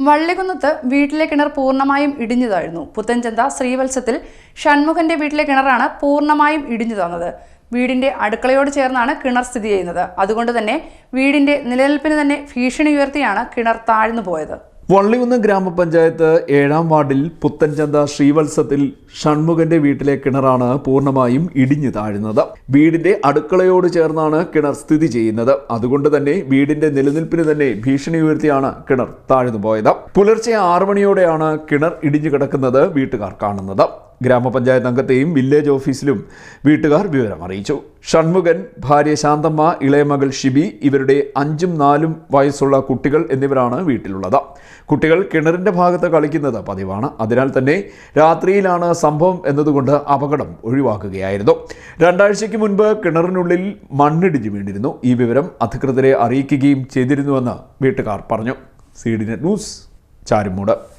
വള്ളികുന്നത്ത് വീട്ടിലെ കിണർ പൂർണമായും ഇടിഞ്ഞതായിരുന്നു. പുത്തൻചന്ത ശ്രീവത്സത്തിൽ ഷൺമുഖന്റെ വീട്ടിലെ കിണറാണ് പൂർണമായും ഇടിഞ്ഞു തന്നത്. വീടിന്റെ അടുക്കളയോട് ചേർന്നാണ് കിണർ സ്ഥിതി ചെയ്യുന്നത്. അതുകൊണ്ട് തന്നെ വീടിന്റെ നിലനിൽപ്പിന് തന്നെ ഭീഷണി ഉയർത്തിയാണ് കിണർ താഴ്ന്നു പോയത്. വള്ളികുന്ന് ഗ്രാമപഞ്ചായത്ത് ഏഴാം വാർഡിൽ പുത്തൻചന്ത ശ്രീവത്സത്തിൽ ഷൺമുഖന്റെ വീട്ടിലെ കിണറാണ് പൂർണമായും ഇടിഞ്ഞു താഴുന്നത്. വീടിന്റെ അടുക്കളയോട് ചേർന്നാണ് കിണർ സ്ഥിതി ചെയ്യുന്നത്. അതുകൊണ്ട് തന്നെ വീടിന്റെ നിലനിൽപ്പിന് തന്നെ ഭീഷണി ഉയർത്തിയാണ് കിണർ താഴ്ന്നു പോയത്. പുലർച്ചെ ആറു മണിയോടെയാണ് കിണർ ഇടിഞ്ഞു കിടക്കുന്നത് വീട്ടുകാർ കാണുന്നത്. ഗ്രാമപഞ്ചായത്ത് അംഗത്തെയും വില്ലേജ് ഓഫീസിലും വീട്ടുകാർ വിവരം അറിയിച്ചു. ഷൺമുഖൻ ഭാര്യ ശാന്തമ്മ ഇളയമകൾ ഷിബി ഇവരുടെ അഞ്ചും നാലും വയസ്സുള്ള കുട്ടികൾ എന്നിവരാണ് വീട്ടിലുള്ളത്. കുട്ടികൾ കിണറിന്റെ ഭാഗത്ത് കളിക്കുന്നത് പതിവാണ്. അതിനാൽ തന്നെ രാത്രിയിലാണ് സംഭവം എന്നതുകൊണ്ട് അപകടം ഒഴിവാക്കുകയായിരുന്നു. രണ്ടാഴ്ചയ്ക്ക് മുൻപ് കിണറിനുള്ളിൽ മണ്ണിടിഞ്ഞു വീണിരുന്നു. ഈ വിവരം അധികൃതരെ അറിയിക്കുകയും ചെയ്തിരുന്നുവെന്ന് വീട്ടുകാർ പറഞ്ഞു. C D news Charummood.